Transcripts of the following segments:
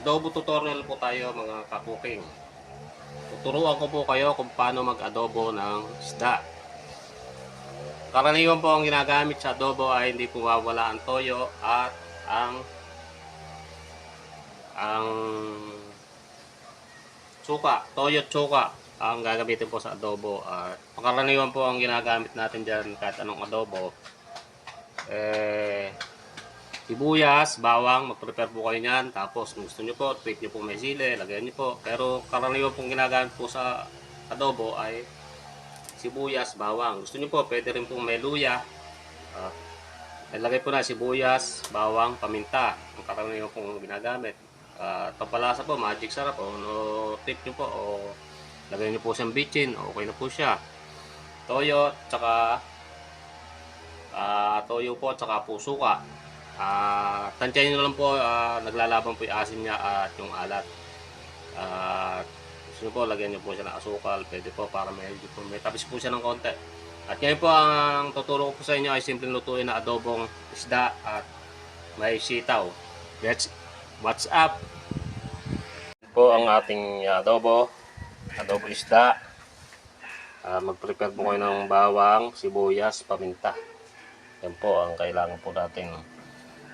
Adobo tutorial po tayo mga kakuking. Tuturuan ko po kayo kung paano mag-adobo ng isda. Karaniwan po ang ginagamit sa adobo ay hindi po mawala ang toyo at ang ang suka, toyo at suka ang gagamitin po sa adobo. At karaniwan po ang ginagamit natin dyan kahit anong adobo. Eh, sibuyas, bawang, mag-prepare po kayo niyan. Tapos kung gusto nyo po, tweak nyo po may sili, lagyan nyo po. Pero karaniwan pong ginagamit po sa adobo ay sibuyas, bawang. Gusto nyo po, pwede rin pong may luya. Uh, ilagay po na sibuyas, bawang, paminta. Ang karaniwan pong ginagamit. Uh, pampalasa po, magic sarap po. No, tip nyo po, o lagay nyo po siyang bitchin, okay na po siya. Toyo, tsaka ah toyo po, tsaka po suka. Ah, tansyahin nyo lang po, ah, naglalaban po yung asim niya at yung alat. At gusto nyo po, lagyan nyo po siya ng asukal. Pwede po para medyo po, may tapis po siya ng konti. At ngayon po, ang tuturo ko po sa inyo ay simpleng lutuin na adobong isda at may sitaw. Let's, what's up? po ang ating adobo. Adobo isda. Ah, mag-prepare po kayo ng bawang, sibuyas, paminta. Yan po ang kailangan po natin.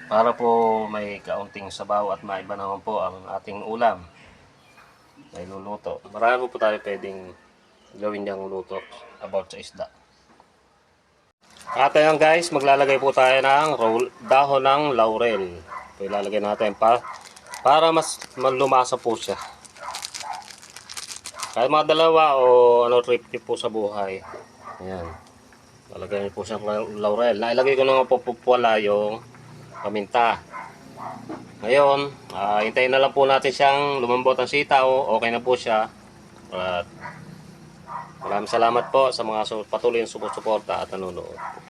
Para po may kaunting sabaw at maiba naman po ang ating ulam na iluluto. Marami po tayo pwedeng gawin niyang luto about sa isda. At ayan guys, maglalagay po tayo ng roll, dahon ng laurel. Ito ilalagay natin pa, para mas malumasa po siya. Kahit mga dalawa o ano trip po sa buhay. Ayan. Lalagay po siya ng laurel. Nailagay ko na nga po po pala yung paminta. Ngayon, ah, hintayin na lang po natin siyang lumambot ang sitaw. Okay na po siya. At maraming salamat po sa mga patuloy yung sumusuporta at nanonood.